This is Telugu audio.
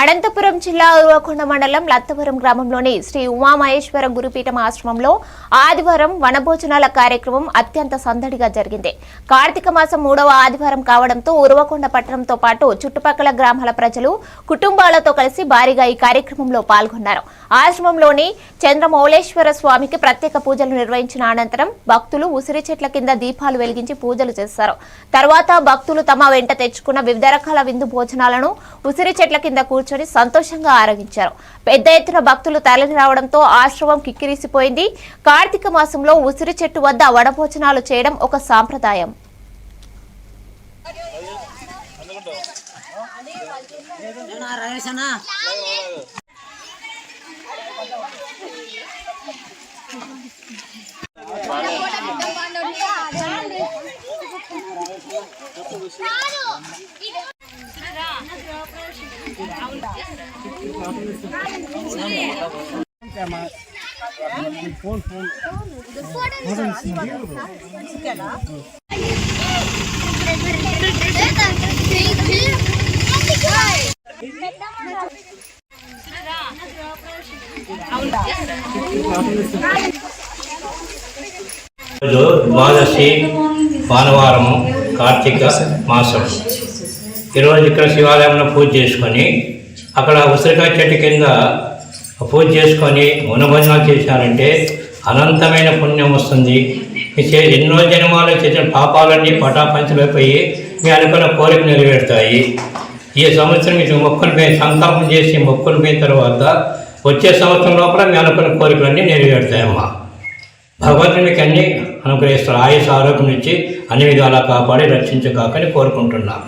అనంతపురం జిల్లా ఉరవకొండ మండలం లత్తవరం గ్రామంలోని శ్రీ ఉమామహేశ్వర గురుపీఠం ఆశ్రమంలో ఆదివారం వనభోజనాల కార్యక్రమం అత్యంత సందడిగా జరిగింది. కార్తీక మాసం మూడవ ఆదివారం కావడంతో ఉరవకొండ పట్టణంతో పాటు చుట్టుపక్కల గ్రామాల ప్రజలు కుటుంబాలతో కలిసి భారీగా ఈ కార్యక్రమంలో పాల్గొన్నారు. ఆశ్రమంలోని చంద్రమౌళేశ్వర స్వామికి ప్రత్యేక పూజలు నిర్వహించిన అనంతరం భక్తులు ఉసిరి చెట్ల కింద దీపాలు వెలిగించి పూజలు చేశారు. తర్వాత భక్తులు తమ వెంట తెచ్చుకున్న వివిధ రకాల విందు భోజనాలను ఉసిరి చెట్ల కింద కూర్చొని సంతోషంగా ఆరగించారు పెద్ద ఎత్తున భక్తులు తరలి రావడంతో ఆశ్రమం కిక్కిరిసిపోయింది. కార్తీక మాసంలో ఉసిరి చెట్టు వద్ద వడభోజనాలు చేయడం ఒక సాంప్రదాయం. ఏనా రమేష్ భానువారము కార్తీక మాసం. ఈరోజు ఇక్కడ శివాలయంలో పూజ చేసుకొని అక్కడ ఉసిరికాయ చెట్టు కింద పూజ చేసుకొని వనభోజనాలు చేశారంటే అనంతమైన పుణ్యం వస్తుంది. మీ ఎన్నో జన్మాలు చేసిన పాపాలన్నీ పటాపంచలైపోయి మీ అనుకున్న కోరిక నెరవేరుతాయి. ఈ సంవత్సరం మీకు మొక్కలు పోయి సంకల్పం చేసి మొక్కలు పోయిన తర్వాత వచ్చే సంవత్సరం లోపల మీ అనుకున్న కోరికలన్నీ నెరవేరుతాయమ్మా. భగవంతుని మీకు అన్నీ అనుగ్రహిస్తారు. ఆయుష ఆరోగ్యం నుంచి అన్ని విధాలా కాపాడి రక్షించగాకని కోరుకుంటున్నాను